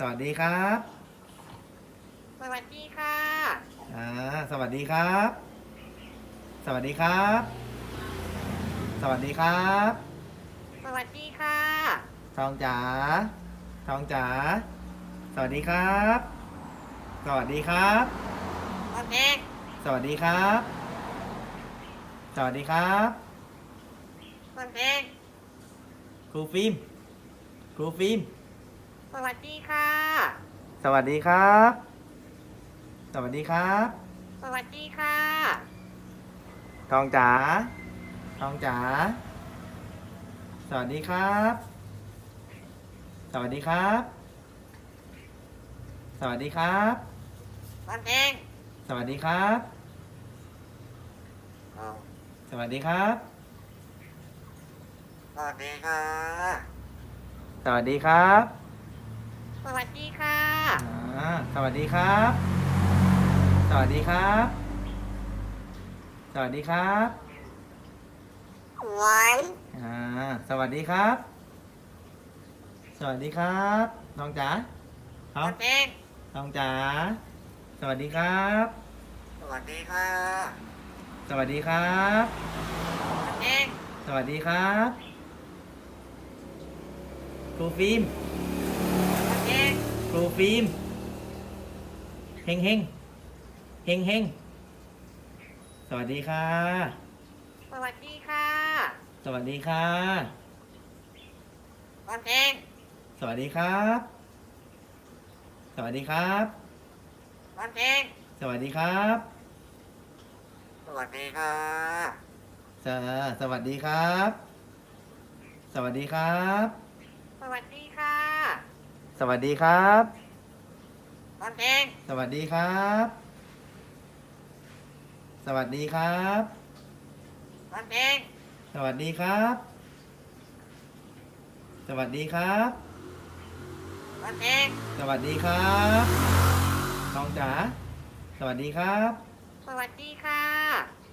สวัสดีครับสวัสดีค่ะ อ่าสวัสดีครับ สวัสดีครับ สวัสดีครับ สวัสดีค่ะ ทองจ๋า ทองจ๋า สวัสดีครับ สวัสดีครับ โอเค สวัสดีครับ สวัสดีครับ โอเค ครูฟิล์ม ครูฟิล์มส วัสดีค่ะ สวัสดีครับ สวัสดีครับ สวัสดีค่ะ ทองจ๋า ทองจ๋า สวัสดีครับ สวัสดีครับ สวัสดีครับโอเคสวัสดีครับเอาสวัสดีครับ สวัสดีค่ะ สวัสดีครับ สวัสดีค่ะ อ่าสวัสดีครับ สวัสดีครับ สวัสดีครับหวานอ่า สวัสดีครับ สวัสดีครับ น้องจ๋าทโอองเคทองจ๋า สวัสดีครับ สวัสดีค่ะสวัสดีครับ โอเคสวัสดีครับครูฟิล์มโอเคค รูฟิล์มเฮงเฮงเฮงเฮงสวัสดีค่ะ สวัสดีค่ะ สวัสดีค่ะโอเคสวัสดีครับ สวัสดีครับโอเคสวัสดีครับ สวัสดีค่ะสสวัสดีครับ สวัสดีครับ สวัสดีค่ะ สวัสดีครับโอเคสวัสดีครับ สวัสดีครับโอเคสวัสดีครับ สวัสดีครับโอเคสวัสดีครับทองจ๋าสวัสดีครับ สวัสดีค่ะ